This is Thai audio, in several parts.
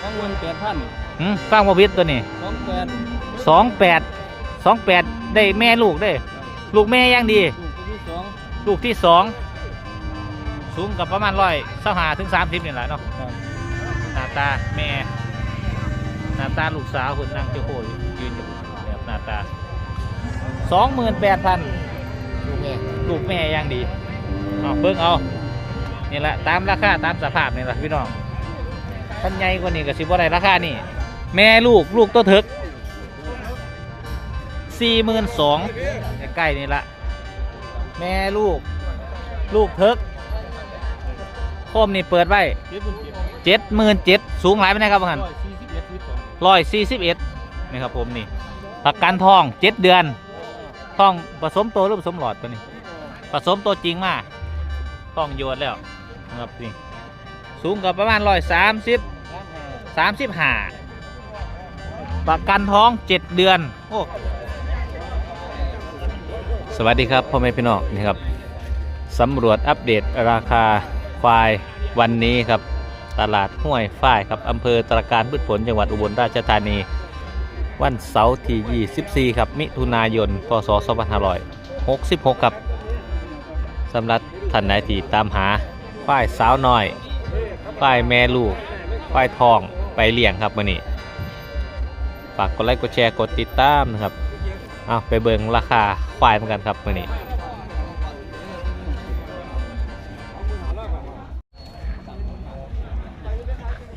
สองหมื่นแปดพันหืมฟังบ่ผิดตัวนี้สองแปดสองแปดสองแปดได้แม่ลูกได้ ลูกแม่ยังดีลูกตัวที่สองลูกที่สองสูงกับประมาณร้อยสหาถึงสามสิบนี่แหละเนาะครับหน้าตาแม่หน้าตาลูกสาวคนนั่งเจ้าโคอยู่ยืนอยู่แบบหน้าตาสองหมื่นแปดพันลูกแม่ลูกแม่ยังดีเอาเบิ่งเอานี่แหละตามราคาตามสภาพนี่แหละพี่น้อง ท่านใหญ่กว่านี้ก็สิบ่ได้ราคานี่แม่ลูกลูกตัวเถิกสี่หมื่นสองใกล้ๆนี่ละแม่ลูก ลูกเถิกโคมนี่เปิดไว้เจ็ดหมื่นเจ็ดสูงหลายไปไหนครับพ่อหันร้อยสี่สิบเอ็ดนี่ครับผมนี่ประกันทองเจ็ดเดือนทองผสมโตวหรือผสมหลอดตัวนี้ผสมตัวจริงมาทองโยนแล้วนะครับนี่สูงกับประมาณร้อยสามสิบ สามสิบห้าประกันท้องเจ็ดเดือนโอ้สวัสดีครับพ่อแม่พี่น้องนี่ครับสำรวจอัปเดตราคาควายวันนี้ครับ ตลาดห้วยฝ้ายครับอำเภอตรการพืชผลจังหวัดอุบลราชธานี วันเสาร์ที่24 ครับ มิถุนายนพศ2566ครับสำหรับท่านไหนที่ตามหาฝ้ายสาวน้อยฝ้ายแม่ลูกฝ้ายทอง ไปเลี้ยงครับมื่อนี้ฝากกดไลค์กดแชร์กดติดตามนะครับเอาไปเบิ่งราคาควายเหมือนกันครับมื่อนี้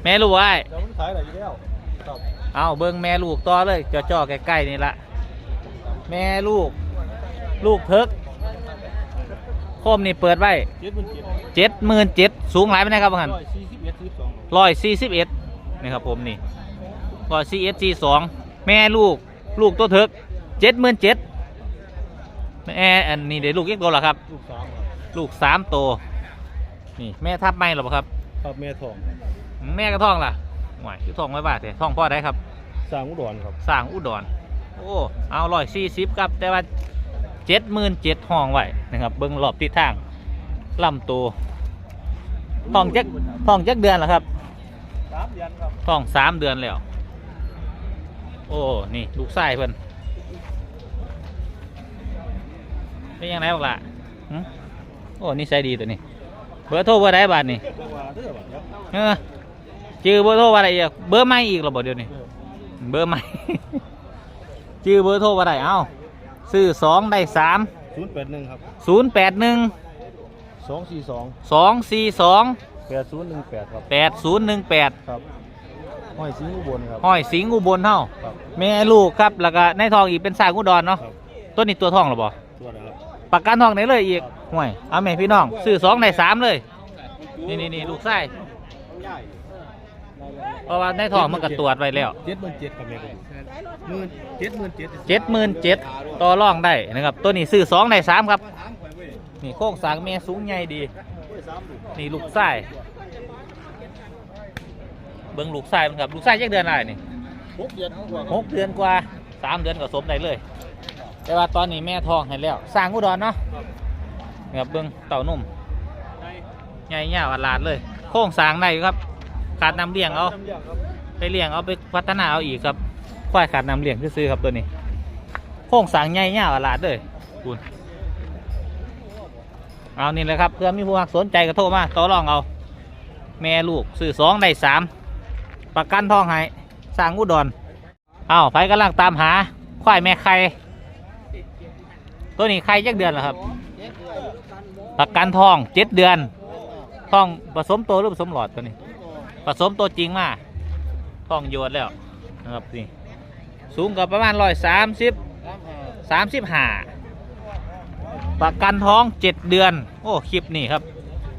แม่ลูกไอ้เอาเบิ้งแม่ลูกต่อเลยจ่อๆใกล้ๆนี่ละแม่ลูก ลูกเพิกโคมนี่เปิดไว้เจ็ดหมื่นเจ็ดเจ็ดหมื่นเจ็ดสูงหลายไปไหนครับพ่อหันร้อยสี่สิบเอ็ด สิบสองร้อยสี่สิบเอ็ดนี่ครับผมนี่ร้อยสี่เอ็ดสี่สองแม่ลูกลูกตัวเถิกเจ็ดหมื่นเจ็ดแม่อันนี้เดี๋ยวลูกเยกตัวเหรอครับ ลูกสามครับลูกสามตัวนี่แม่ทับไม่หรอครับ ครับแม่ทองแม่กระท่องล่ะหวายคือท่องไว้บ้าแต่ท่องพ่อได้ครับ สร้างอุดรครับสร้างอุดร โอ้ เอาร้อยสี่สิบครับ แต่ว่าเจ็ดหมื่นเจ็ดห้องไว้นะครับ เบิ้งรอบทิศทางลำตัวท้องจักท้องจักเดือนแล้วครับ สามเดือนครับท้องสามเดือนแล้ว โอ้ นี่ลูกไส้เพิ่นเป็นยังไงบ้างล่ะหึโอ้นี่ใส่ดีตัวนี้ เบอร์โทรเบอร์ใดบาทนี่ว่าเด้อบัดเนี้ยเออจือเบอร์โทรว่าอะไรอีกเบอร์ไม่อีกเหรอบ่เดี๋ยวนี้ เบอร์ใหม่ ชื่อเบอร์โทรว่าไรเอ้า ซื้อสองได้สามศูนย์แปดหนึ่งครับศูนย์แปดหนึ่งสองสี่สองสองสี่สอง แปดศูนย์หนึ่งแปดครับแปดศูนย์หนึ่งแปดครับห้อยสิงห์อุบลครับ ห้อยสิงห์อุบลเท่าครับแม่ลูกครับแล้วก็ในทองอีกเป็นสายอุดรเนาะครับตัวนี้ตัวทองหรอบ่ตัวนะครับ ประกันทองไหนเลยอีกห่วยเอาแม่พี่น้องซื้อสองได้สามเลย นี่นี่นี่ลูกไส้เพราะว่าในทองมันก็ตรวจไว้แล้วเจ็ดหมื่นเจ็ดครับแม่ครับหมื่นเจ็ดหมื่นเจ็ดเจ็ดหมื่นเจ็ดต่อรองได้นะครับตัวนี้ซื้อสองได้สามครับ นี่โค้งสร้างแม่สูงใหญ่ดี นี่ลูกไส้เบิ้งลูกไส้มันครับลูกไส้ยักเดือนอะไรนี่หกเดือนครับหกเดือนกว่าสามเดือนก็สมได้เลย แต่ว่าตอนนี้แม่ทองให้แล้วสร้างอุดรเนาะนี่ครับเบิ้งเต่านุ่มใหญ่เงาอัดลาดเลย โค้งสร้างได้อยู่ครับ ขาดน้ำเลี้ยงเอาน้ำเลี้ยงครับไปเลี้ยงเอาไปพัฒนาเอาอีกครับควายขาดน้ำเลี้ยงซื้อๆครับตัวนี้ โค้งสร้างใหญ่เงาอัดลาดเลยคุณ เอานี่เลยครับเพื่อมีผู้มักสนใจก็โทรมาต่อรองเอา แม่ลูกซื้อสองได้สามประกันทองให้สร้างอุดรเอาไผกำลังตามหาควายแม่ไข่ตัวนี้ไข่เจักเดือนแล้วครับ ประกันทองเจ็ดเดือนทองผสมโตวหรือผสมหลอดตัวนี้ ผสมตัวจริงมาทองโยนแล้วนะครับนี่สูงกับประมาณร้อยสามสิบสามสิบห้า ประกันท้องเจ็ดเดือน โอ้คลิปนี่ครับ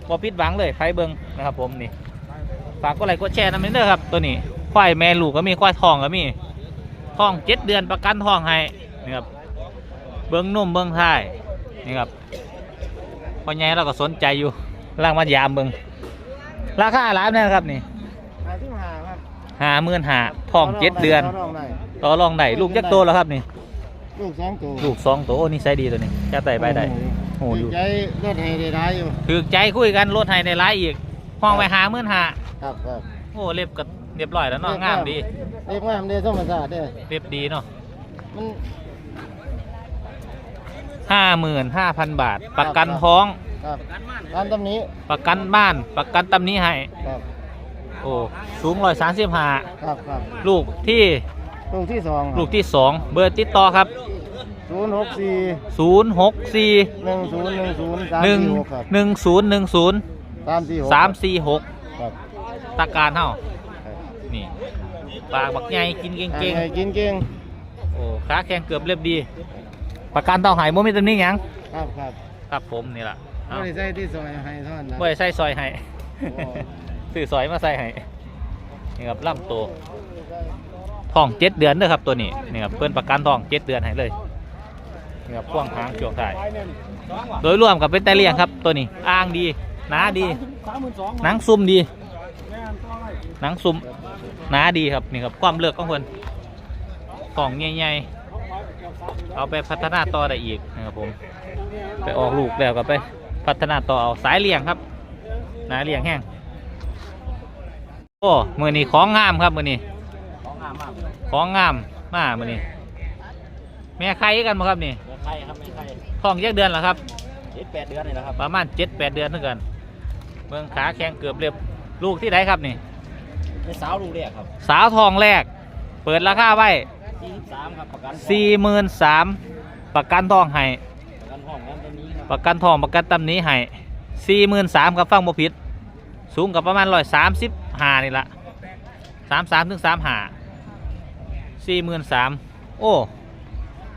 บอพิดหวังเลยไฟเบิงนะครับผมนี่ฝากกดไลค์กดแชร์น้ำเด้อครับ ตัวนี้ควายแม่ลูกก็มีควายทองก็มีทองเจ็ดเดือนประกันทองให้นี่ครับเบิ้งนุ่มเบิ้งท้ายนี่ครับพอใหญ่เราก็สนใจอยู่ล่างมายามเบิ้งราคาหลายแน่ครับนี่หาที่หาครับห้าหมื่นห้าทองเจ็ดเดือน ต่รองได้ต่อรองได้ลูกยักษ์โตแล้วครับนี่ ลูกสองตัวลูกสองตัวโอ้นี่ใส่ดีตัวนี้จะไต่ไปได้โอ้อยู่ใจรถให้ได้ร้ายอยู่ถือใจคุยกันลดให้ในร้ายอีกห้องไปหาหมื่นห้าครับครับโอ้เล็บกับเรียบร้อยแล้วเนาะงามดีเรียบงามเด้ธรรมชาติเด้เรียบดีเนาะมันห้าหมื่นห้าพันบาท ประกันท้องครับการตำหนี้ประกันบ้านประกันตำหนี้ให้ครับโอ้สูงร้อยสามสิบห้าครับครับลูกที่ ลูกที่สองลูกที่สองเบอร์ติดต่อครับศูนย์หกสี่ศูนย์หกสี่หนึ่งศูนย์หนึ่งศูนย์สามหนึ่งสี่หกครับหนึ่งศูนย์หนึ่งศูนย์สามสี่หกสามสี่หกครับตาการเท่าครับนี่ปากบักใหญ่กินเก่งให้กินเก่งๆโอ้ขาแข็งเกือบเรียบดี ประกันเต่าหายโมมีตำหนี้หยังครับครับครับผมนี่แหละเอาไม่ได้ใส่ที่ซอยให้เท่านั้นนะ บ่ได้ใส่ซอยให้ โอ้ ซื้อซอยมาใส่ให้นี่ครับล่ำโต ทองเจ็ดเดือนเด้อครับตัวนี้นี่ครับเพิ่อนประกันทองเจ็ดเดือนให้เลยนี่ครับพ่วงหางช่วงท้าย โดยรวมกับเป็นแต่เลี้ยงครับตัวนี้อ้างดีหนาดีหนังซุ่มดีหนังซุ่มหนาดีครับนี่ครับความเลือกของเพิ่นกล่องใหญ่ๆเอาไปพัฒนาต่อได้อีกนะครับผมไปออกลูกแล้วก็ไปพัฒนาต่อเอาสายเลี้ยงครับนาเลี้ยงแห้งโอ้มือนี้ของงามครับมือนี้ ของงามมากของงามมามือนี้แม่ไข่กันบ่ครับนี่ไม่ใครครับไม่ใครท้องแยกเดือนเหรอครับเจ็ดแปดเดือนนี่แหละครับประมาณเจ็ดแปดเดือนเท่ากันเมืองขาแข็งเกือบเรียบลูกที่ไหนครับนี่เป็นสาวลูกเรียกครับสาวทองแรก เปิดราคาไว้สี่สิบสามครับประกันสี่หมื่นสามประกันทองให้ประกันห้องกันตัวนี้ครับประกันทองประกันตำหนี้ให้สี่หมื่นสามครับฟังบ่ผิดสูงกับประมาณร้อยสามสิบห้านี่ละสามสามถึงสามห้า สี่หมื่นสามโอ้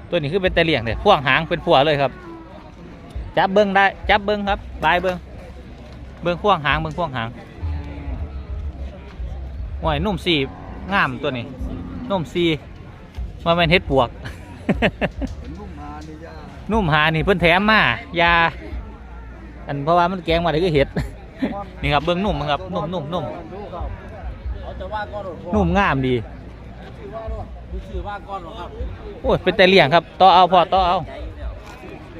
ตัวนี้คือเป็นต่เลี่ยงเลยพ่วงหางเป็นผัวเลยครับ จับเบิ้งได้ จับเบิ้งครับบายเบิ้งเบิ้งพ่วงหางเบิ้งพ่วงหางโอ้ยนุ่มสีงามตัวนี้นุ่มสีมาเป็นเฮ็ดปวก นุ่มหานี่เพิ่นแถมมายาอันเพราะว่ามันแกงมาได้ก็เห็ดนี่ครับเบิ้งนุ่มครับนุ่มนุ่มนุ่มนุ่มงามดี ดูชื่อว่าก้อนหรอครับโอ้ยเป็นแต่เลี้ยงครับต่อเอาพอต่อเอาใจอยู่แล้ว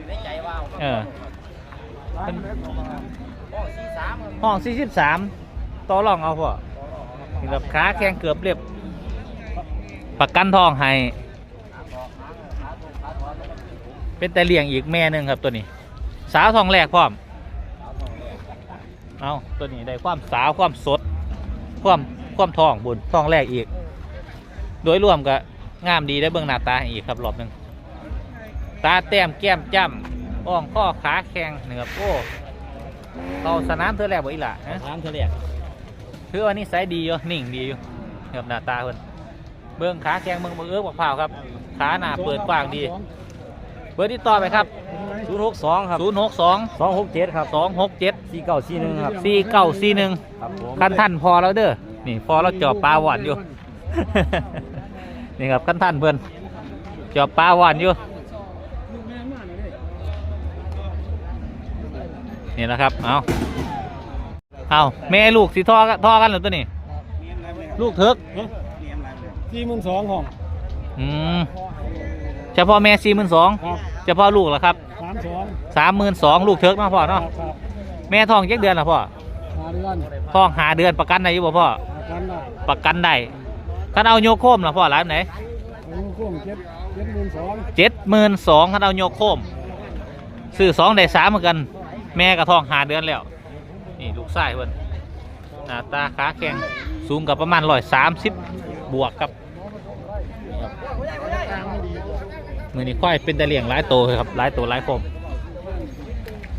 ในใจว่าเออเป็นโอ้สี่สามครับห้องสี่สิบสามต่อรองเอาพอนี่ครับขาแข็งเกือบเรียบประกันทองให้เป็นแต่เลี้ยงอีกแม่หนึ่งครับตัวนี้ สาวทองแรกพร้อมเอาตัวนี้ได้ความสาวความสด ความความทองบุญทองแรกอีก โดยรวมก็งามดีได้เบื้องหน้าตาให้อีกครับรอบหนึ่งตาแต้มแก้มจ้ำอ่องข้อขาแข็งเหนือโอ้เขาสนามเธอแรกบ่อีหล่ะฮะถามเธอเรียกคือวันนี้ไซส์ดีอยู่นิ่งดีอยู่ครับหน้าตาเพิ่นเบื้องขาแข็งเบื้องเบื้องเอื้อบักเผาวครับ ขาหน้าเปิดกว้างดี เบอร์ที่ต่อไปครับศูนย์หกสองครับ0 6 2สองหกเจ็ดครับ2 6 7สี่เก้าสี่หนึ่งครับ4 9 4 1ครับผมขั้นท่านพอแล้วเด้อนี่พอเราจอบปลาหวานอยู่ นี่ครับขั้นท่านเพื่อนจอบปลาหวานอยู่นี่แหละครับ เอาเอาแม่ลูกสิทอกันทอกันเหรือตัวนี้ ลูกเถิกสี่หมื่นสองของอืมเฉพาะแม่สี่หมื่นสองครับเฉพาะลูกเหรอครับสามสองสามหมื่นสองลูกเถิกเนาะพ่อเนาะครับแม่ท้องเจ็ดเดือนเหรอพ่อหาเดือนท้องหาเดือนประกันได้อยู่บ่พ่อประกันได้ประกันได้ คันเอาโยกโคมเหรอพ่อร้านไหนผมคุ้มเจ็ดเจ็ดหมื่นสองเจ็ดหมื่นสองคันเอาโยกโคมซื้อสองได้สามเหมือนกัน แม่กับท้องหาเดือนแล้ว นี่ลูกไส้เพิ่นหน้าตาขาแข็งสูงกับประมาณร้อยสามสิบบวกครับมือนี้ค่อยเป็นตะเลียงหลายโตครับหลายโตหลายคม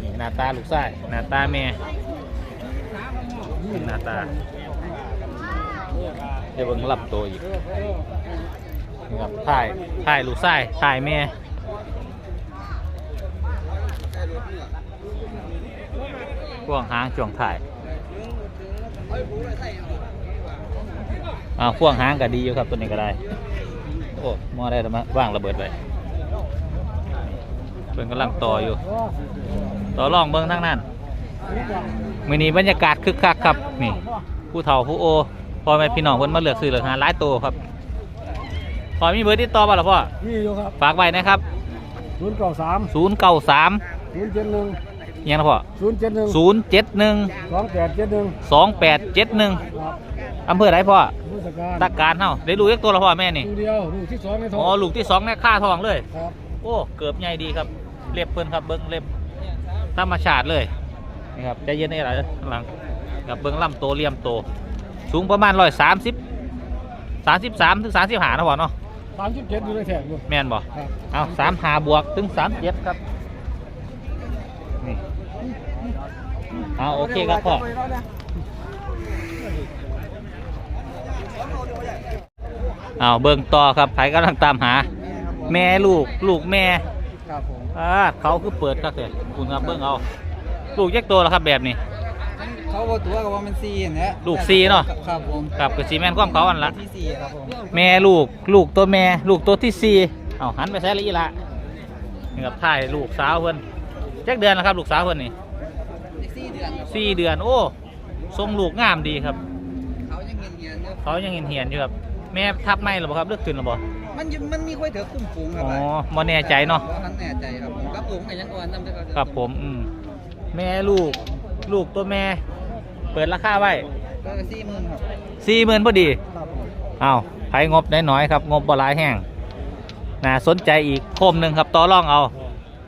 นี่หน้าตาลูกไส้หน้าตาแม่หน้าตา ดี๋ยวเบิ่งรับโตอีกนี่ครับถ่ายถ่ายลูกไส้ถ่ายแม่ช่วงหางช่วงถ่ายอ่าพ่วงหางก็ดีอยู่ครับตัวนี้ก็ได้ โอ้มอได้แล้วมาว่างระเบิดไปเพิ่นกำลังต่ออยู่ ต่อรองเบิ้งทั้งนั้นมือนี้บรรยากาศคึกคักครับ นี่ ผู้เฒ่าผู้โอ พ่อแม่พี่น้องเพิ่นมาเลือกซื้อเลือกหาหลายโตครับพอมีเบอร์ติดต่อบ่ล่ะพ่อนี่อยู่ครับฝากไว้นะครับศูนย์เก้าสาม093 ศูนย์เจ็ดหนึ่งยังนะพ่อศูนย์เจ็ดหนึ่ง071 สองแปดเจ็ดหนึ่ง2871ครับอำเภอไหนพ่อผู้จัดการตะการเฮาได้ลูกเล็กตัวละพ่อแม่นี่ลูกเดียวลูกที่สองในท้องอ๋อลูกที่สองเนี่ยค่าทองเลย ครับโอ้เกือบใหญ่ดีครับเรียบเพิ่นครับเบิ้งเรียบธรรมชาติเลยนี่ครับใจเย็นนี่แหละข้างหลังกับเบิ้งลำโตเลี่ยมโต สูงประมาณร้อยสามสิบสามสิบสามถึงสามสิบห้านะพ่อเนาะสามสิบเจ็ดอยู่ในแถบอยู่แม่นบ่ครับเอาสามหาบวกถึงสามเจ็ดครับนี่เอาโอเคครับพ่อเอาเบิ่งต่อครับไผกำลังตามหา แม่ลูกลูกแม่ครับผมอ่าเขาคือเปิดครับเลยคุณครับเบิ่งเอา ลูกแยกตัวแล้วครับแบบนี้ เขาบอกตัวกับว่ามันซีนะลูกซีเนาะครับผมกับกระสีแม่นความเขาอันละที่ซีครับผมแม่ลูกลูกตัวแม่ลูกตัวที่สี่เอาหันไปใช้ละอีละนี่ครับถ่ายลูกสาวเพิ่นแจ็คเดือนแล้วครับ ลูกสาวเพิ่นนี่ซีเดือนครับสี่เดือนโอ้ทรงลูกงามดีครับ เขายังเงียนเงียนๆอยู่เขายังเห็นเหียนๆอยู่ครับแม่ทับไม่หรือเปล่าครับเลือกขึ้นหรือเปล่ามันยังมันมีค่อยเถอะคุ้มฝูงครัอ๋บอบ่แน่ใจเนาะท่านแน่ใจครับผมกับผมไอ้ยังอ่อนนำด้วยครับผมอืมแม่ลูกลูกตัวแม่เปิดราคาไว้ก็สี่หมื่นครับสี่หมื่นพอดีครับผมอ้าวไผงบน้อยๆครับ งบบ่หลายแห้งน่าสนใจอีกโคมหนึ่งครับต่อรองเอา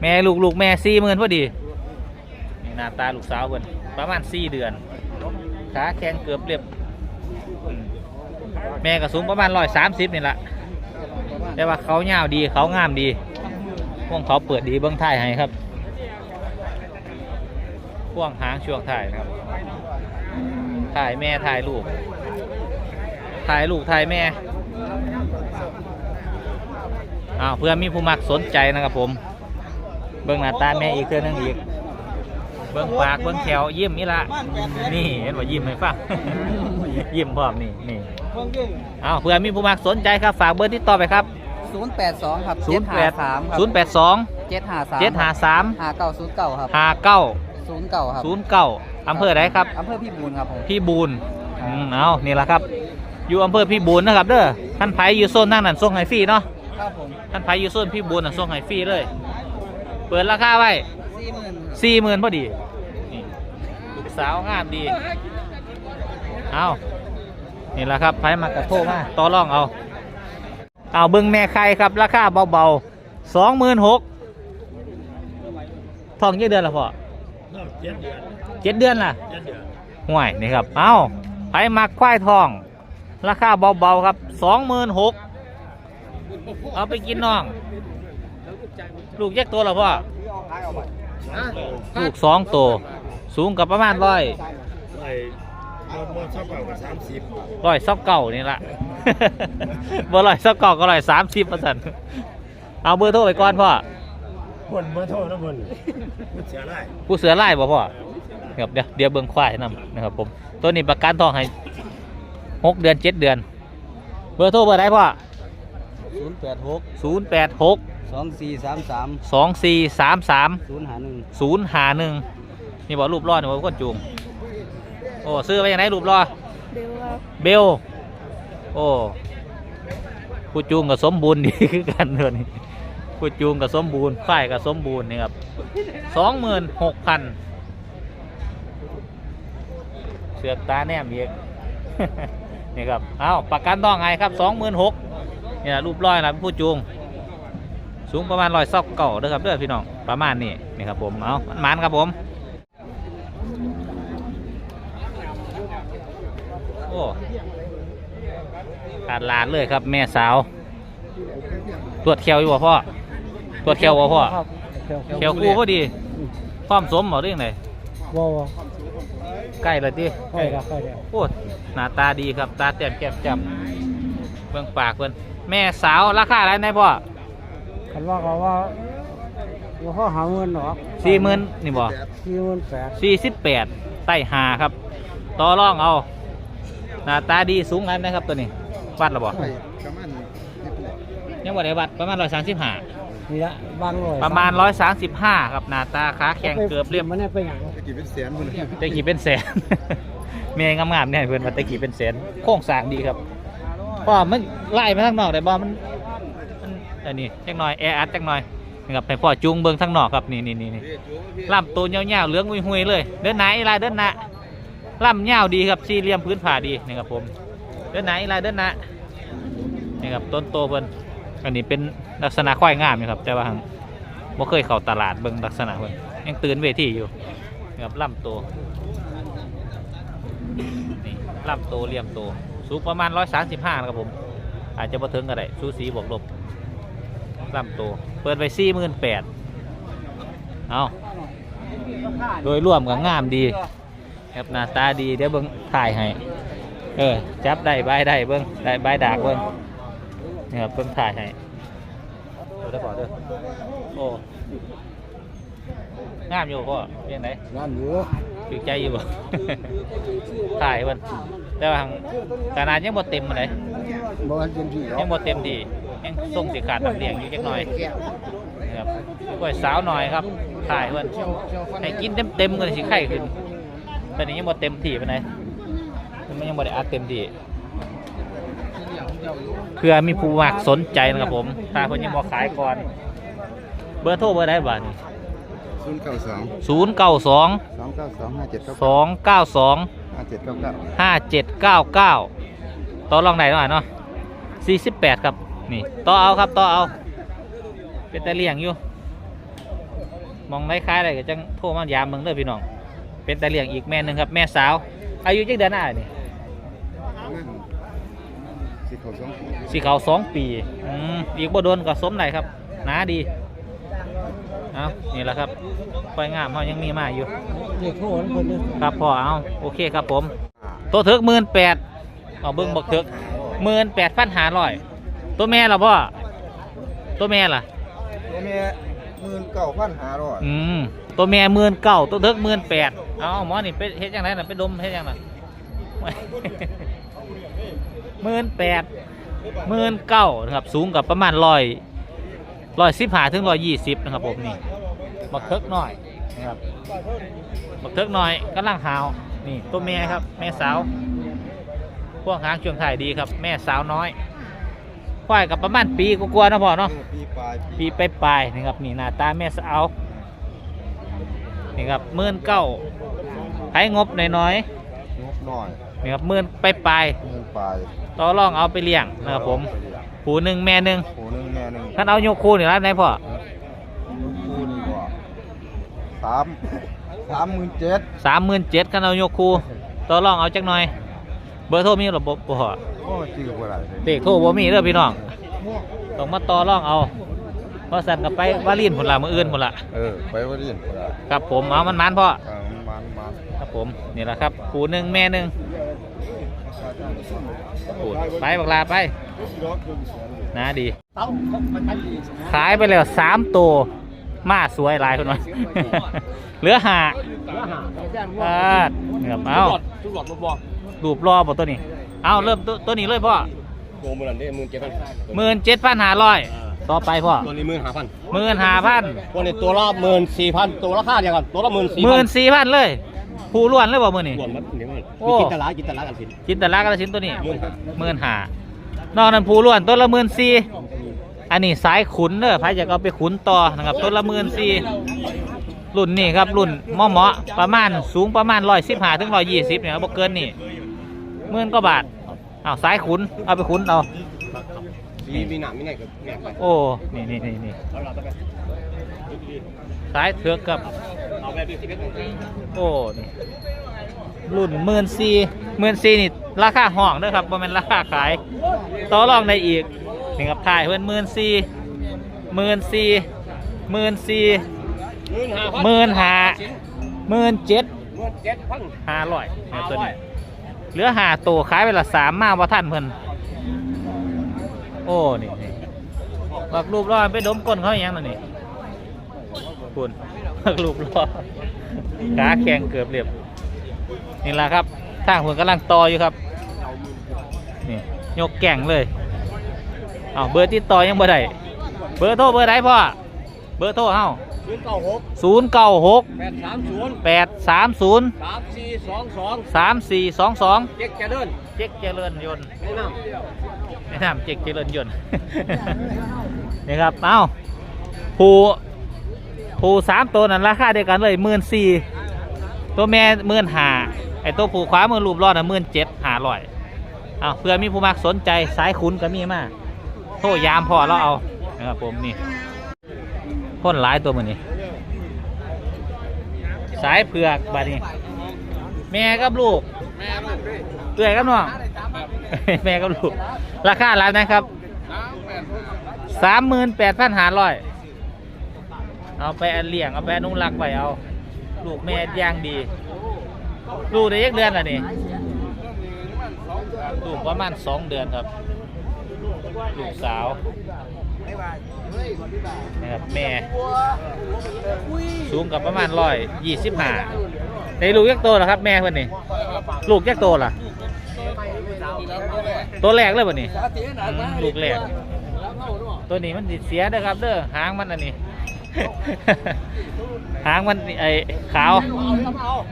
แม่ลูกลูกแม่สี่หมื่นพอดีนี่หน้าตาลูกสาวเพิ่นประมาณสี่เดือนขาแข็งเกือบเรียบอืมแม่ก็สูงประมาณร้อยสามสิบนี่แหละแต่ว่าเขายาวดีเขางามดีพวกเขาเปิดดีเบื้องท้ายให้ครับพ่วงหางช่วงท้ายนะครับ ถ่ายแม่ถ่ายลูก ถ่ายลูกถ่ายแม่อ้าวเพื่อมีผู้มักสนใจนะครับผม เบิ้งหน้าตาแม่อีกเทื่อนึงอีก เบิ้งปากเบิ้งแขวยิ้มนี่ละนี่เห็นว่ายิ้มให้ฟังยิ้มพร้อมนี่นี่อ้าวเพื่อมีผู้มักสนใจครับฝากเบอร์ที่ต่อไปครับศูนย์แปดสองครับ0 8สามครับ0 8 2เจ็ดห้าสาม7 5 3ห้าเก้าศูนย์เก้าครับ5 9ศูนย์เก้าครับ0 9 อำเภอไหนครับอำเภอพี่บูนครับผมพี่บูนอืมเอานี่แหละครับ อยู่อำเภอพี่บูนนะครับเด้อท่านไผอยู่โซนนั่งนั่นส่งให้ฟรีเนาะครับผมท่านไผอยู่โซนพี่บูนน่ะส่งให้ฟรีเลย เปิดราคาไว้สี่หมื่นสี่หมื่นพอดีนี่ลูกสาวงามดีเอานี่แหละครับไผมากระโทรมาต่อรองเอาเอาเบิ้งแม่ไข่ครับราคาเบาๆสองหมื่นหกทองยี่เดือนละพ่อเจ็ดเดือน ล่ะห่วยนี่ครับ เอาไผมักควายทอง ราคาเบาๆครับสองหมื่นหกเอาไปกินน้อง ลูกแยกตัวละพ่อ ลูกสองตัว สูงกับประมาณร้อยไอ้มอมอชอบเก่ากับสามสิบร้อยซอกเก่านี่ละบ่ร้อยซอกเก่าก็ร้อยสามสิบเปอร์เซ็นต์เอาเบอร์โทรไปก่อนพ่อ คนเบอร์โทรนะคนมันเสียไรผู้เสือไล่บ่พ่อครับเดี๋ยวเดี๋ยวเบิ่งควายนำนะครับผมตัวนี้ประกันทองให้หกเดือนเจ็ดเดือน เบอร์โทรเบอร์ไหนพ่อศูนย์แปดหกศูนย์แปดหกสองสี่สามสามสองสี่สามสามศูนย์หาหนึ่งศูนย์หาหนึ่งนี่บอกรูปรอนี่บอกคนจูงโอ้ซื้อไปยังไงรูปรอเบลครับเบลโอ้ผู้จูงกับสมบูรณ์ดีคือกันเลยนี่ ผู้จูงกับสมบูรณ์ฝ่ายกับสมบูรณ์นี่ครับสองหมื่นหกพันเสือกตาแนมเอีกนี่ครับเอาประกันต้องไงครับสองหมื่นหกนี่นะรูปร้อยนะผู้จูง สูงประมาณร้อยซอกเก่าเด้อครับเด้อพี่น้องประมาณนี้นี่ครับผมเอามันมันครับผมโอ้ขาดลานเลยครับแม่สาวตรวจแควอยู่บ่พ่อ ตรวจแควบ่พ่อครับแควคู่พอดีความสมบ่เรื่องไหนว้าวใกล้เลยดิใกล้ครับใกล้แล้วโอ้หน้าตาดีครับ ตาแต้มแก้มจำเบิ่งปากเพิ่นแม่สาวราคาอะไรนายพ่อคันว่าเขาว่าว่าเขาหาเงินหรอสี่หมื่นนี่บ่สี่หมื่นแปดสี่สิบแปดใต้หาครับต่อรองเอาหน้าตาดีสูงอันนะครับตัวนี้วัดหรือบ่ยังบ่ได้วัดประมาณร้อยสามสิบห้า นี่ละบางเลยประมาณร้อยสามสิบห้าครับหน้าตาขาแข็งเกือบเรียบมันเนี่ยเป็นอย่างจะกี่เป็นแสนคนเลยตะกี้เป็นแสนเมียงามๆเนี่ยเพื่อนว่าตะกี้เป็นแสนโค้งสร้างดีครับเพราะว่ามันไล่มาทางนอกได้บ่มันมันอันนี้จักหน่อยแออัดจักหน่อยนี่ครับให้พ่อจูงเบิ่งทางนอกครับนี่นี่นี่นี่ลำตัวยาวๆเหลืองหุยๆเลย เดินไหนล่ะเดินหน้าลำยาวดีครับสี่เหลี่ยมพื้นผ่าดีนี่ครับผม เดินไหนลายเดินหนะนี่ครับต้นโตเพิ่น อันนี้เป็นลักษณะควายงามอยู่ครับ แต่ว่าหังบ่เคยเข้าตลาดเบิ่งลักษณะเพิ่นยังตื่นเวทีอยู่นี่ครับลำโตนี่ลำโตเหลี่ยมโตสูงประมาณ135นะครับผม อาจจะบ่ถึงก็ได้สูสีบวกลบลำโตเปิดไป48,000เอาโดยรวมก็งามดีครับหน้าตาดีเดี๋ยวเบิ้งถ่ายให้เออจับได้ใบได้เบิ้งได้ใบดากเบิ้ง นี่ครับเบิ้งถ่ายให้ดูได้พอเด้อโอ้งามอยู่พ่อเพียงไหนงานอยู่ถูกใจอยู่บ่ ถ่ายเบิ้งแต่ว่าหั่งขนาดยังบ่เต็มเลยบ่ทันเต็มที่หรอยังบ่เต็มดียังส่งสิขาดน้ำเลี้ยงอยู่จักหน่อยนี่ครับกล้วยสาวหน่อยครับ ถ่ายเบิ้งให้กินเต็มๆกันสิไข่ขึ้นตอนนี้ยังบ่เต็มที่ปานใดมันยังบ่ได้อัดเต็มที่ เพื่อมีผู้มักสนใจนะครับผมถ้าเพิ่นยังบ่ขายก่อน เบอร์โทรเบอร์ใดบ้านี่ศูนย์เก้าสอง092สองเก้าสองห้าเจ็ดเก้า292ห้าเจ็ดเก้าเก้า5799ต่อรองไหนหน่อยเนาะ48ครับนี่ต่อเอาครับต่อเอาเป็นแต่เลี้ยงอยู่มองได้คล้ายอะไรก็จังโทรมายามเมืองเด้อพี่น้อง เป็นแต่เลี้ยงอีกแม่หนึงครับ แม่สาว อายุจักเดือนอะไรนี่ สิบหกสองสีขาวสองปีอืมอีกบ่โดนก็สมไหนครับหนาดีเอานี่แหละครับไฟงามเขายังมีมาอยู่เด็กโทษคนนึงครับพ่อเอาโอเคครับผมตัวเถิกหมื่นแปดเอาเบิ้งบักเถิกหมื่นแปดพันหาร้อยตัวแม่ล่ะพ่อตัวแม่ล่ะตัวนี้หมื่นเก้าพันห้าร้อยอืมตัวแม่หมื่นเก้าตัวเถิกหมื่นแปดเอาหมอนี่ไปเฮ็ดยังไงน่ะไปดมเฮ็ดยังไง หมื่นแปดหมื่นเก้านะครับ สูงกับประมาณร้อยร้อยสิบหาถึงร้อยยี่สิบนะครับผมนี่บักเทิกหน่อยนะครับบักเทิกหน่อยกำลังหาวนี่ตัวแม่ครับ แม่สาวพวกหางช่วงถ่ายดีครับ แม่สาวน้อยควายกับประมาณปีกว่าๆเนาะพ่อเนาะปีปลายปีไปปลายๆนี่ครับนี่หน้าตาแม่สาวนี่ครับหมื่นเก้าให้งบน้อยงบหน่อยๆนี่ครับหมื่นไปปลายหมื่นปลายๆ ต่อรองเอาไปเลี้ยงนะครับผมผูหนึ่งแม่หนึ่งโหนึ่งแม่หนึ่งท่านเอาโยกคู่นี่ร้านไหนพ่อคู่นี่ก็สามสามหมื่นเจ็ดสามหมื่นเจ็ดท่านเอาโยกคู่ต่อรองเอาจักหน่อย เบอร์โทรมีระบบบ่พ่อโอ้จื้อบ่ได้เด็กโทรบ่มีเด้อพี่น้องต้องมาต่อรองเอาเพราะสั่นกับไปวาลีนผลละมืออื่นผลละเออไปว่าดินบ่ได้ครับผมเอามันมันพ่อเออมันมันครับผมนี่แหละครับผูหนึ่งแม่หนึ่ง ผูไปบักลาไปนะดี ขายไปแล้วสามตัวมาสวยหลายคนวะเหลือหาอ่าเงียบเอาทุกหลอดมาบอกรูปรอบ่ตัวนี้ เอาเริ่มตัวตัวนี้เลยพ่อโมมือนันได้มือเจ็ดพันหมื่นเจ็ดพันห้าร้อยต่อไปพ่อ ตัวนี้หมื่นห้าพันหมื่นห้าพันตัวนี้ตัวละหมื่นสี่พันตัวละค่าเดียวกันตัวละหมื่นสี่หมื่นสี่พันเลย ผู้ล้วนเลยบ่มื่อนี้ รวมมันเดี๋ยวมันโอ้ มีกินตลาดกินตลาดกันสิจินตลากระสินตัวนี้หมื่นห้าหมื่นห้านอกนั้นผู้ล้วนตัวละหมื่นสี่อันนี้สายขุนเด้อใครจะเอาไปขุนต่อนะครับตัวละหมื่นสี่รุ่นนี้ครับรุ่นเหมาะเหมาะๆประมาณสูงประมาณร้อยสิบห้าถึงร้อยยี่สิบเนี่ยบ่เกินนี่หมื่นกว่าบาทเอาสายขุนเอาไปขุนเอา มีมีหนามมีไงกับแม่ไปโอ้ นี่นี่นี่นี่เอาเราไปสายเถือกกับ เอาแบบที่เป็นโอ้นี่รุ่นหมื่นสี่หมื่นสี่นี่ราคาห้องเด้อครับบ่แม่นราคาขายต่อรองได้อีกนี่ครับถ่ายเพิ่นหมื่นสี่หมื่นสี่หมื่นสี่หมื่นห้าหมื่นหาหมื่นเจ็ดห้าร้อยเนี่ยตัวนี้เหลือหาตัวขายไปละสามมาว่าท่านเพิ่นโอ้นี่นี่บักรูปร้อไปดมก้นเขาอย่างนั่นนี่คุณ บักรูปรอขาแข็งเกือบเรียบนี่ละครับทางผมกำลังต่ออยู่ครับนี่ยกแก่งเลยเอาเบอร์ติดต่อยังเบอร์ใดเบอร์โทรเบอร์ใดพ่อเบอร์โทรเฮาศูนย์เก้าหกศูนย์เก้าหกแปดสามศูนย์แปดสามศูนย์สามสี่สองสองสามสี่สองสองเจ๊กแกเดินเจ๊กเจริญยนต์แนะนแนะนำเจ๊กเจริญยนต์นี่ครับ เอ้าผู ผูสามตัวนั้นราคาเดียวกันเลยหมื่นสี่ตัวแม่หมื่นห้าไอตัวผูขวามือรูปรอดน่ะหมื่นเจ็ดห้าร้อยเอาเพื่อมีผู้มักสนใจสายขุนก็มีมาโทรยามพอเราเอานะครับผมนี่พ่นหลายตัวมันนี่สายเผือกบาดนี้ แม่กับลูกเตื่อยกับน้องแม่กับลูก ราคาหลายนะครับสามหมื่นแปดพันห้าร้อย เอาไปเลี้ยงเอาไปอนุ่งรักษ์ไว้เอา ลูกแม่ย่างดี ลูกได้ยักเดือนล้วนี่ลูกประมาณสองเดือนครับ ลูกสาวนะครับแม่ สูงกับประมาณร้อยยี่สิบห้าในลูกยักษ์โตเหรอครับ แม่เพื่อนนี่ลูกยักษ์โตเหรอตัวแรกเลยป่ะนี่ลูกแรกตัวนี้มันสิเสียเด้อครับเด้อหางมันอันนี้ หางมันไอขาว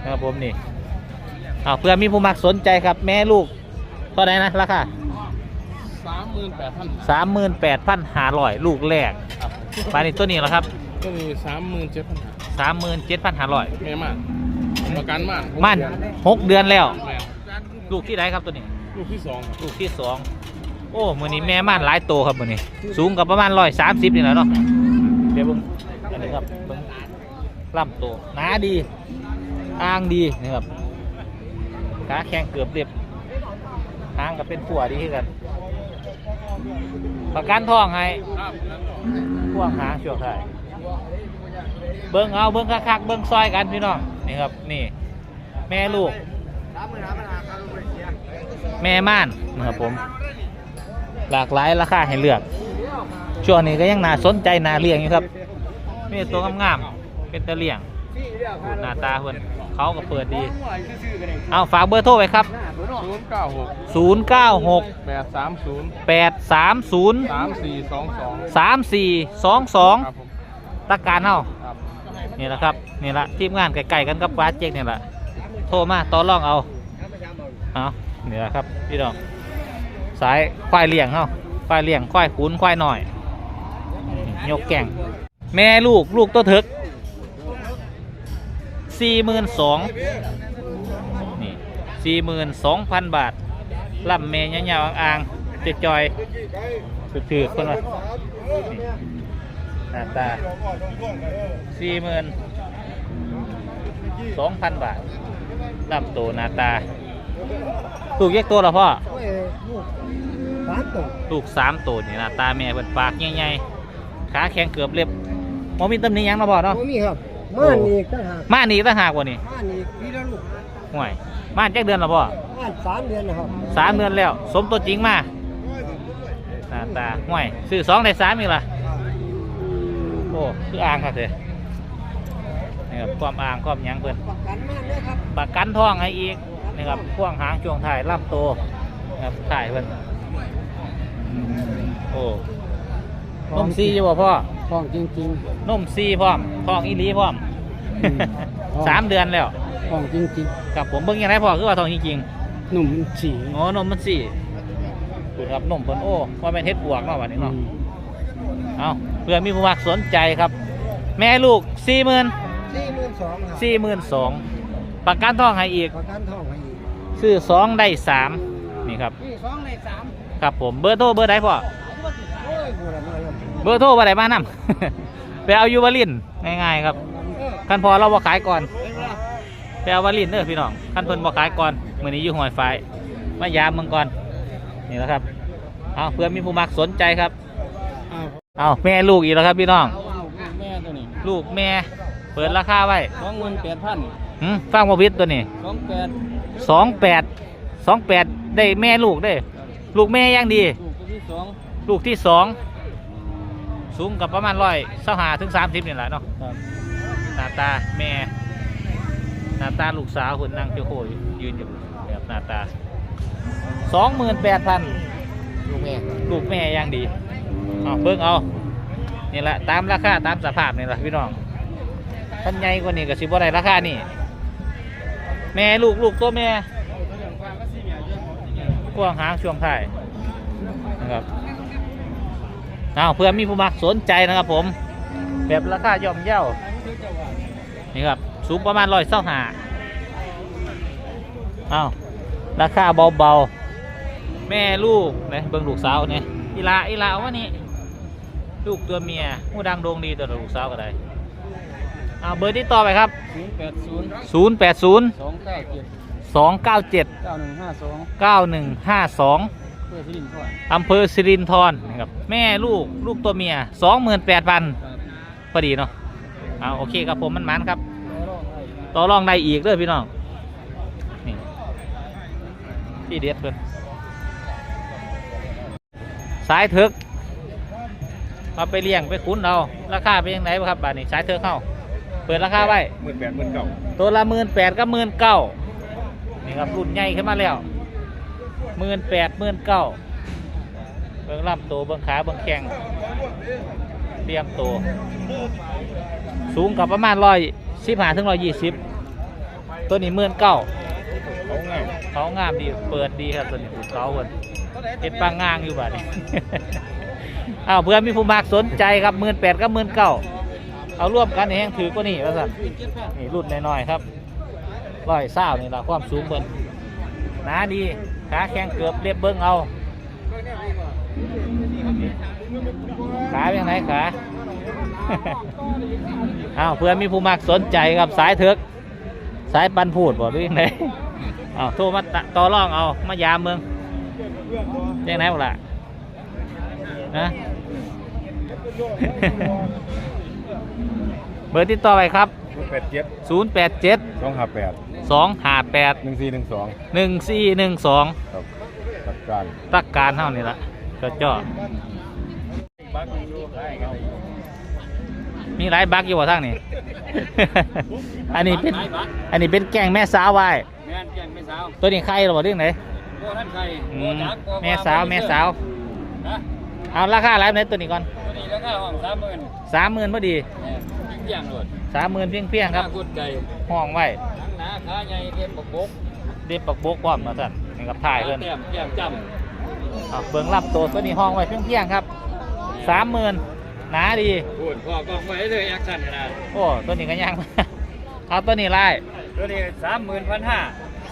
นะครับผมนี่เอาเพื่อมีผู้มักสนใจครับ แม่ลูกเท่าไหร่นะราคาสามหมื่นแปดพันสามหมื่นแปดพันห้าร้อยลูกแรกปานนี้ตัวนี้เหรอครับก็มีสามหมื่นเจ็ดพันหาสามหมื่นเจ็ดพันห้าร้อยแม่ม่านประกันม่านมันหกเดือนแล้วแม่ลูกที่ไหนครับตัวนี้ ลูกที่สองครับลูกที่สองโอ้มือนี้แม่ม่านหลายโตครับมือนี้ สูงกับประมาณร้อยสามสิบนี่แหละเนาะเดี๋ยวเบิ่งอั นะครับเบิ่งลำโตหนาดีอ้างดีนี่ครับขาแข็งเกือบเรียบหางกับเป็นผัวดีกัน ประกันทองให้พ่วงหางช่วงท้ายเบิ่งเอาเบิ่งคักๆเบิ่งซอยกันพี่น้องนี่ครับนี่ แม่ลูก แม่ม่านนะครับผม หลากหลายราคาให้เลือกช่วงนี้ก็ยังน่าสนใจน่าเลี้ยงอยู่ครับ นี่ตัวงามๆเป็นตะเลี้ยงหน้าตาเพิ่นเขาก็เปิดดี เอาฝากเบอร์โทรไว้ครับ ศูนย์เก้าหก096 แปดสามศูนย์830 สามสี่สองสอง3422ครับผมตะการเฮาครับนี่แหละครับนี่ละทีมงานไก่ๆกันกับป้าเจ๊กนี่แหละโทรมาต่อรองเอาเอานี่แหละครับพี่น้องสายควายเลี้ยงเฮาควายเลี้ยงควายขุนควายหน่อย ยกแก่ง แม่ลูกลูกตัวถึกสี่หมื่นสองนี่สี่หมื่นสองพันบาทลำเมยยาวๆอ่างๆจะจอยๆถือๆคนละนี่หน้าตาสี่หมื่นสองพันบาทลำตัวหนาตาลูกเยกตัวเหรอพ่อสามตัวลูกสามตัวนี่หนาตาแม่เปิดปากใหญ่ๆขาแข็งเกือบเรียบ มมีตำหนิหยังเนาะพ่อเนาะบ่มีครับม่านอีกต่างหากม่านนี่ตั้งหากว่านี่ม่านอีกพี่ละลูกห่วยม่านแจ็คเดือนเหรอพ่อม่านสามเดือนนะครับสามเดือนแล้ว สมตัวจริงมาหน้าตาห่วยซื้อสองในสามอีกล่ะโอ้คืออ่างครับเถอะนี่ครับความอ่างความหยังเพิ่นประกันม่านด้วยครับประกันท้องให้อีกนะครับพ่วงหางช่วงถ่ายลำโตนะครับถ่ายเพิ่นโอ้ นมซีอยู่บ่พ่อทองจริง นมซีพร้อมท้องอีหลีพร้อมอืมสามเดือนแล้วๆทองจริงกับผมเบิ่งยังไงพ่อคือว่าท้องจริงๆหนุ่มสีๆอ๋อนมมันสี่ดูครับนมเพิ่นโอ้ว่าเป็นเฮ็ดบวกเนาะวันนี้เนาะ เอาเพื่อมีผู้มักสนใจครับ แม่ลูกสี่หมื่นสี่หมื่นสองครับสี่หมื่นสองประกันท้องให้อีกประกันทองให้อีกซื้อสองได้สามนี่ครับ นี่สองในสามครับผมเบอร์โทรเบอร์ใดพ่อโอ้ยบูรณะครับเบอร์โทรเบอร์ใดมานำไปเอาอยูวาลินง่ายๆครับเออคันพอเราบ่ขายก่อนไปเอาวาลินเด้อพี่น้องคันเพิ่นบ่ขายก่อนมื้อนี้อยู่หอยไฟมายามเมืองก่อนนี่แหละครับเอาเพื่อมีผู้มักสนใจครับอ้าวเอาแม่ลูกอีกแล้วครับพี่น้องเอาแม่ตัวนี้ลูกแม่เปิดราคาไว้สองหมื่นแปดพันหืมฟังบ่ผิดตัวนี้สองแปด28 28ได้แม่ลูกได้ ลูกแม่อย่างดี ลูกที่สองลูกที่สอง สูงกับประมาณร้อยเส้าหาถึงสามสิบนี่แหละเนาะครับหน้าตาแม่หน้าตาลูกสาวคนนั่งเจ้าโคอยู่ยืนอยู่แบบหน้าตาสองหมื่นแปดพันลูกแม่ลูกแม่อย่างดีเอาเพิ่งเอานี่แหละตามราคาตามสภาพนี่แหละพี่น้องท่านใหญ่กว่านี้ก็สิบ่ได้ราคานี่แม่ลูกลูกตัวแม่กว้างหางช่วงท้ายนะครับ เอาเพื่อมีผู้มักสนใจนะครับผม แบบราคาย่อมเย่านี่ครับสูงประมาณร้อยเส้าหาเอาราคาเบาๆ แม่ลูกนะเบิ่งลูกสาวเนี่ยอีหลาอีหลาเอาวะนี่ลูกตัวเมียผู้ดังโด่งดีตัวลูกสาวก็ได้เอาเบอร์ที่ต่อไปครับศูนย์แปดศูนย์080สองเก้าเจ็ด297 เก้าหนึ่งห้าสอง9152เพื่อที่ดินก่อนอำเภอสิรินธรนะครับแม่ลูกลูกตัวเมียสองหมื่นแปดพันพอดีเนาะเอาโอเคครับผมมันมันครับต่อรองได้อีกเด้อพี่น้องนี่ที่เด็ดเพิ่นสายเถิกเอาไปเลี้ยงไปคุ้นเอาราคาเป็นยังไงบ้างครับบาทนี้สายเถิกเข้าเปิดราคาไว้หมื่นแปดหมื่นเก้าตัวละหมื่นแปดก็หมื่นเก้านี่ครับรุ่นใหญ่ขึ้นมาแล้ว หมื่นแปดหมื่นเก้าเบื้องลำตัวเบื้องขาเบื้องแข้งเตรียมตัว สูงกับประมาณร้อยสิบห้าถึงร้อยยี่สิบตัวนี้หมื่นเก้าเขาง่ายเขางามดีเปิดดีครับตัวนี้ถูกเขาคนเป็นปางงางอยู่บ้านี้อ้าวเพื่อนมีผู้มากสนใจครับหมื่นแปดกับหมื่นเก้าเอาร่วมกันแห้งถือกว่านี่ว่าสันนี่รุ่นน้อยๆครับร้อยเศร้านี่ละความสูงเบิ้นหนาดี ขาแข็งเกือบเรียบเบิ้งเอา ขาเป็นไงขา อ้าวเพื่อนมีผู้มากสนใจครับสายเถือกสายปันพูดบ่หรือยังไงอ้าวโทรมาตะต่อรองเอา มายามเมืองยังไงบ่ล่ะนะเบอร์ติดต่อไปครับ ศูนย์แปดเจ็ด087สองห้าแปด258หนึ่งสี่หนึ่งสอง1412ครับจัดการตักการเท่านี้ละก็จ่อมีหลายบักอยู่ว่าทางนี้ อันนี้เป็น อันนี้เป็นแกงแม่สาวไว้แม่นแกงไม่สาวตัวนี้ใครหรอเรื่องไหนโอ้ท่านใครอืโอ้มจักโอ้แม่สาวแม่สาวนะเอาราคาอะไรไหนตัวนี้ก่อนตัวนี้ราคาห้องสามหมื่นสามหมื่นพอดียิ่งเยี่ยงเลยสามหมื่นเพียงเพียงๆครับหน้ากุดไก่ห้องไว้ห นังหนาขาใหญ่เทียมบกบกเรียบปักโบกพร้อมมาสั่นนี่กับถ่ายเพื่อนแต้มแก้มจเอาเบิ่งรับตัวตัวนี้ห้องไว้เพียงเพียงๆครับสามหมื่นหนาดีำพูดพ่อกองไว้เลยแอคชั่นขนาดโอ้ตัวนี้ก็ยัง เอาตัวนี้ไล่ตัวนี้สามหมื่นพันห้า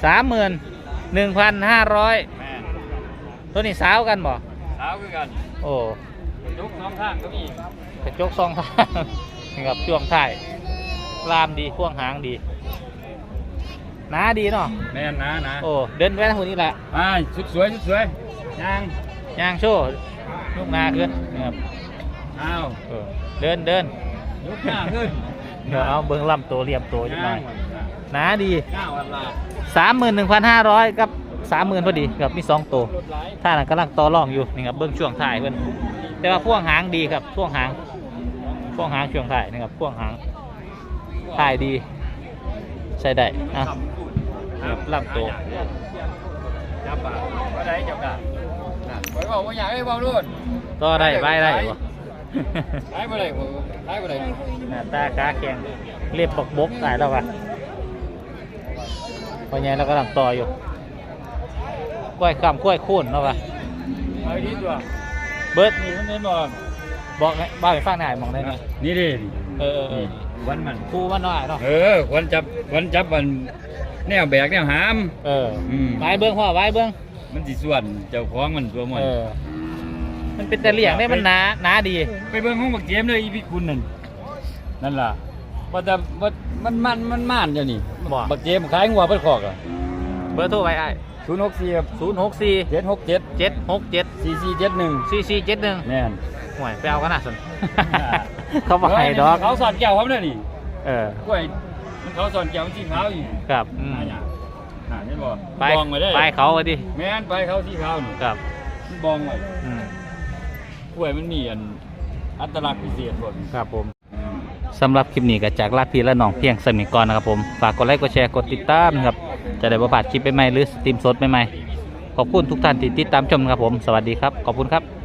สามหมื่นหนึ่งพันห้าร้อยแม่นตัวนี้สาวกันบ่สาวคือกันโอ้ยุกน้องข้างก็มีกระจกซองทางนี่ครับช่วงท้ายลามดีพ่วงหางดี หนาดีเนาะแม่นนะนะโอ้เดินแว่นหุ่นนี่แหละไปสุดสวยสุดสวยยางยางโชว์ลูกหนาขึ้นนี่ครับอ้าวเออเดินเดินยกหน้าขึ้นเดี๋ยวเอาเบิ้งลำตัวเรียบตัวจังหน่อยหนาดีหน้าวันลาสามหมื่นหนึ่งพันห้าร้อยกับสามหมื่นพอดีครับมีสองตัวรถไหลท่านั้นกำลังต่อรองอยู่นี่ครับเบิ้งช่วงถ่ายเพิ่นแต่ว่าพ่วงหางดีครับพ่วงหางพ่วงหางช่วงถ่ายนี่ครับพ่วงหางถ่ายดีใช้ได้อะ ครับลำตัวจับปากว่าได้เจ้ากะไว้บอกว่าอยากให้เบารุ่นต่อได้ไว้ได้บ่ใช้บ่ได้บ่ใช้บ่ได้หน้าตาขาแข็งเรียบบกบกตายแล้ววะพอใหญ่เรากำลังต่ออยู่กล้วยคำกล้วยโค่นแล้ววะเอาดีตัวเบิร์ดนี่มันเป็นบ่บอกให้บ้าไปฟังหน่อยมองได้ไหมนี่ดิเออเออเออวันมันครูมันหน่อยเนาะเออควรจับควรจับมัน แนวแบกแนวหามเอออืมไว้เบิ้งพ่อไว้เบิ้งมันสิส่วนเจ้าของมันตัวมันเออ มันเป็นแต่เลี่ยงได้มันหนาหนาดี ไปเบิ่งของบักเกมเลยอีพี่คุณนั่นนั่นล่ะว่าแต่ว่ามันมันมันม่านเดี๋ยวนี้บอกบักเกมขายงัวเพิ่นคอกอะเบอร์โทรไว้ไอ้064ครับศูนย์หกสี่767 เจ็ดหกเจ็ด4471สี่สี่เจ็ดหนึ่งแม่น ห่วยไปเอากันนะสน เขาบอกให้ดอก เขาสอนแก้วครับเนี่ยนี่เออ กล้วยมัน เขาสอนแก้วมันสีขาวอยู่ครับอืมอ่าเนี่ยอ่านี่บ่ไปบองไว้ได้ไปเขาไปดิแม่นไปเขาสีขาวนี่ครับมันบองไว้อืมกล้วยมันมีอันอัตลักษณ์พิเศษบ่ครับผมสำหรับคลิปนี้ก็จากลาพี่และน้องเพียงสมิกรนะครับผมฝากกดไลค์กดแชร์กดติดตามนะครับจะได้ประพลาดคลิปใหม่ๆหรือสตรีมสดใหม่ๆขอบคุณทุกท่านที่ติดตามชมนะครับผมสวัสดีครับขอบคุณครับ